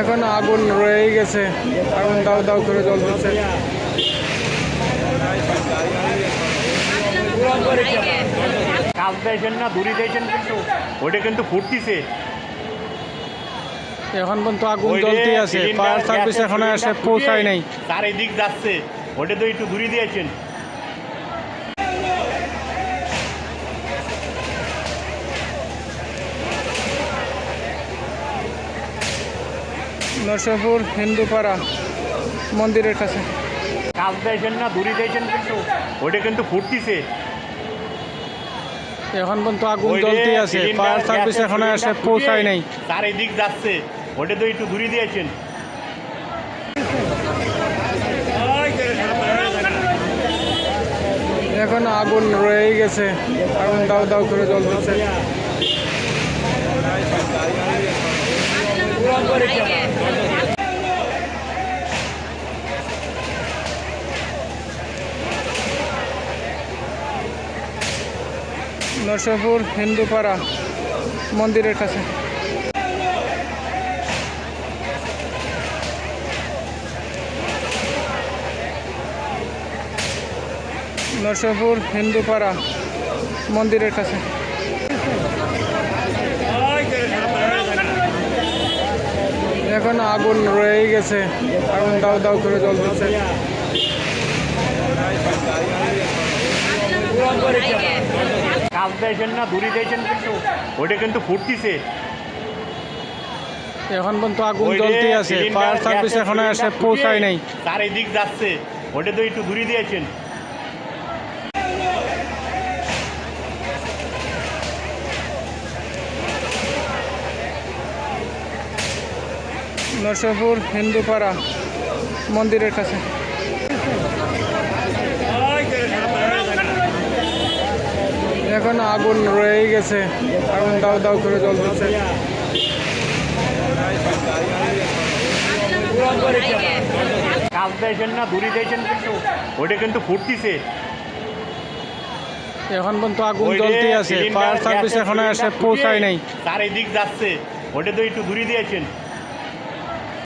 এখন আগুন রয়ে গেছে। আগুন দাও দাও করে জ্বলতেছে কাজ দিয়েছেন না দূরে দিয়েছেন কিন্তু। ওটা কিন্তু ফুটতিছে। এখন পর্যন্ত আগুন জ্বলতে আছে। ফায়ার সার্ভিস এখনও এসে পৌঁছায় নাই। চারিদিক যাচ্ছে। ওটা তো একটু দূরে দিয়েছেন। নরসিংপুর হিন্দুপাড়া মন্দিরের কাছে। কাজ দিয়েছেন না দূরে দিয়েছেন কিন্তু। ওটা কিন্তু ফুটতিছে। এখন পর্যন্ত আগুন জ্বলতে আছে। ফায়ার সার্ভিস এখনও এসে পৌঁছায় নাই। চারিদিক যাচ্ছে। ওটা তো একটু দূরে দিয়েছেন। এখন আগুন রয়ে গেছে। আগুন দাও দাও করে জ্বলতেছে। নরসিংপুর হিন্দুপাড়া মন্দিরের কাছে। নরসিংপুর হিন্দুপাড়া মন্দিরের কাছে। এখন আগুন রয়ে গেছে, আগুন দাও দাও করে জ্বলতেছে। কাজ দিয়েছেন না দূরে দিয়েছেন কিন্তু। ওটা কিন্তু ফুটতিছে। এখন পর্যন্ত আগুন জ্বলতে আছে ফায়ার সার্ভিস এখনও এসে পৌঁছায় নাই। চারিদিক যাচ্ছে। ওটা তো একটু দূরে দিয়েছেন। নরসিংপুর হিন্দুপাড়া মন্দিরের কাছে। এখন আগুন রয়ে গেছে। আগুন দাও দাও করে জ্বলতেছে কাজ দিয়েছেন না দূরে দিয়েছেন কিন্তু। ওটা কিন্তু ফুটতিছে। এখন পর্যন্ত আগুন আছে। ফায়ার সার্ভিস এখনও এসে পৌঁছায় নাই। চারিদিক যাচ্ছে। ওটা তো একটু দূরে দিয়েছেন।